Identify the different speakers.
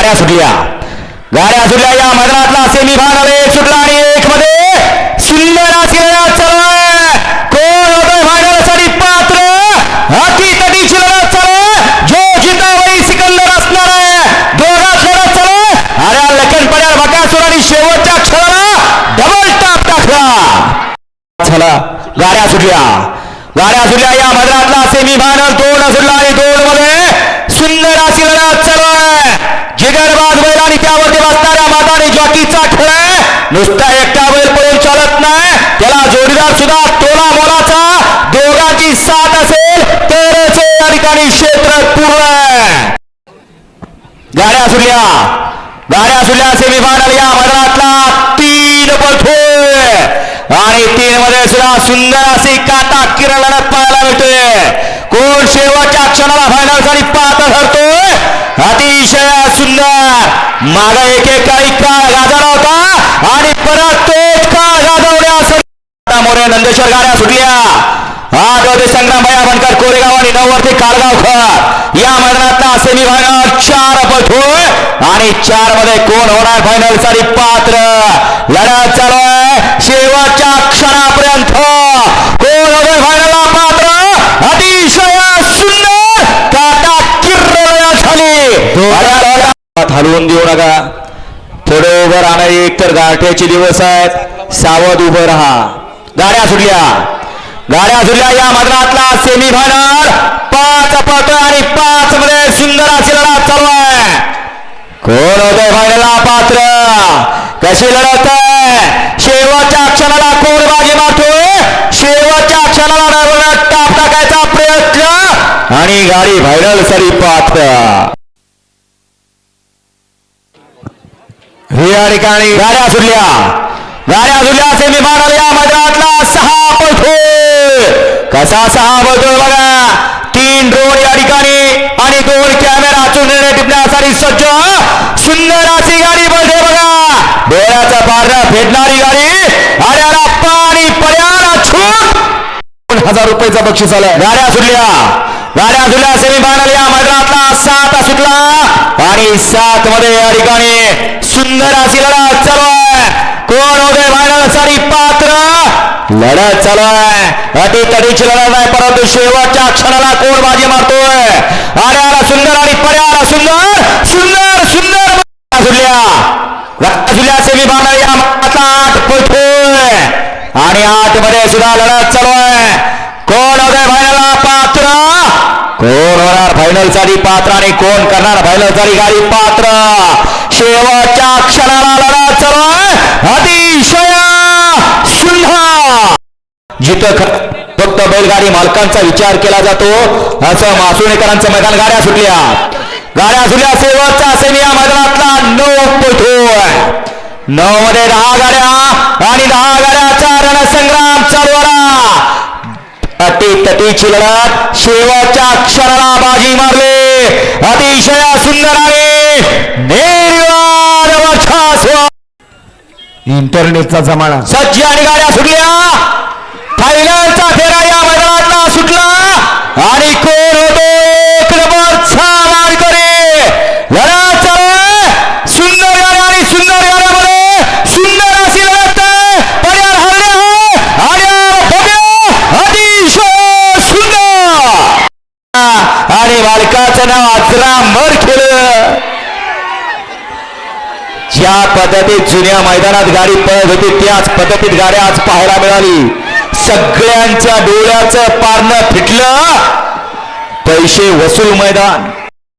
Speaker 1: गाड्या सुटल्या. गाड्या सुटल्या या मैदानातला सेमी फायनल एक सुटला आणि एक मध्ये सुंदर असलेला चला कोण होतोय फायनलसाठी पात्र? अति तटीची लढत चालू आहे. जो जिताबाई सिकंदर असणार आहे. दोघात लढत चालू अरे लखन पड्या बकासूर आणि शेवटच्या क्षणाला डबल टाप टाकला झाला गाड्या सुटल्या. गाड्या सुटल्या या मैदानातला सेमी फायनल दोन सुटला आणि दोन मध्ये सुंदर अशी लढत चालू आहे जिगरबाज बैल आणि त्यावरती बसणाऱ्या माताने खेळ आहे. नुसता एकटा बैल पळून चालत नाही. त्याला जोडीदार सुद्धा तोला मोलाचा. दोघांची साथ असेल तरच या ठिकाणी क्षेत्र पूर्ण आहे. गाड्या सुटल्या. गाड्या सुटल्या सेमीफायनल या मैदानातला तीन पळतोय. आणि तीन मध्ये सुद्धा सुंदर अशी काटा किरण लढत पाहायला मिळतोय. कोण शेवटच्या क्षणाला फायनलसाठी पाहता ठरतोय अतिशय सुंदर. माग एकेकाळी का मोरे नंदेश्वर गाड्या सुटल्या. आठ होते संग्राम भैया बनकर कोरेगाव आणि नऊ वरती काळगावकर या मैदानातला सेमी फायनल चार पटोय आणि चारमध्ये कोण होणार फायनलसाठी पात्र? लढत चालू आहे. शेवटच्या क्षणापर्यंत कोण होते फायनलला पात्र? अतिशय सुंदर काटा किर्र झाली. हलवून देऊ नका. थोडे उभं राहणं एक तर गारठ्याचे दिवस आहेत. सावध उभं राहा. गाड्या सुटल्या. गाड्या सुटल्या या मैदानातला सेमी फायनल पाच पट आणि पाच मध्ये सुंदर अशी लढत चालू आहे. कोण होतंय फायनलला पात्र. कशी लढत आहे? शेवटच्या क्षणाला कोण बाजी मारतोय शेवटच्या क्षणाला टाप टाकायचा प्रयत्न. आणि गाडी फायनल सरी पात्र. या ठिकाणी गाड्या सुटल्या. गाड्या धुल्याचे सेमी या मैदानातला सहा पळतो. कसा सहा पळतो बघा. तीन ड्रोन या ठिकाणी आणि दोन कॅमेरा चुनणे टिपण्यासाठी सज्ज. सुंदर अशी गाडी पळते बघा. डोळ्याचा पारडा फेडणारी गाडी. अड्याला पाणी पर्याला छूट दोन हजार रुपयाचा बक्षीस आलं गाड्या सुटल्या. गाड्या सुटल्या सेमी फायनल या मैदानातला सात सुटला आणि सात मध्ये या ठिकाणी सुंदर अशी लढा चालू आहे. कोण उभे फायनलसाठी पात्र। लढत चालू आहे अटी तडीची लढत आहे परंतु शेवटच्या क्षणाला कोण बाजी मारतोय आड्याला सुंदर आणि पर्याला सुंदर सुंदर सुंदर। झुल्या रक्त सुटल्या सेमी फायनल या मैदानातला आठ पळतोय आणि आठमध्ये सुद्धा लढत चालू आहे कोण हो उभे फायनलला पात्र। कोण होणार फायनलसाठी पात्र। आणि कोण करणार फायनलसाठी गाडी पात्र। शेवटच्या क्षण लढत चालू आहे अतिशय सुंदर ख- फक्त बैलगाडी मालकांचा विचार केला जातो. असं मासुणेकरांचं मैदान गाड्या सुटल्या. गाड्या सुटल्या शेवटचा सेमी या मैदानातला नऊ पळतोय नऊ मध्ये दहा गाड्या आणि दहा गाड्याचा रणसंग्राम चालू आला अटी तटीची लढत शेवटच्या क्षणाला बाजी मारली. अतिशय सुंदर आहे
Speaker 2: इंटरनेटचा जमाना.
Speaker 1: सज्ज आणि गाड्या सुटल्या. फायनलचा फेरा या मैदानातला सुटला. आणि कोण होतो? एक नंबरचा मानकरी लढत सुंदर गाड्या आणि सुंदर गाड्यामध्ये सुंदर अशी लढत पर्याय आणि अतिशय सुंदर. आणि मालकाचं नाव अजरा मर खेळ ज्या पद्धतीत जुन्या मैदानात गाडी पळत होती त्याच पद्धतीत गाड्या आज पाहायला मिळाली. सगळ्यांच्या डोळ्याचं पारणं फिटलं. पैसे वसूल मैदान.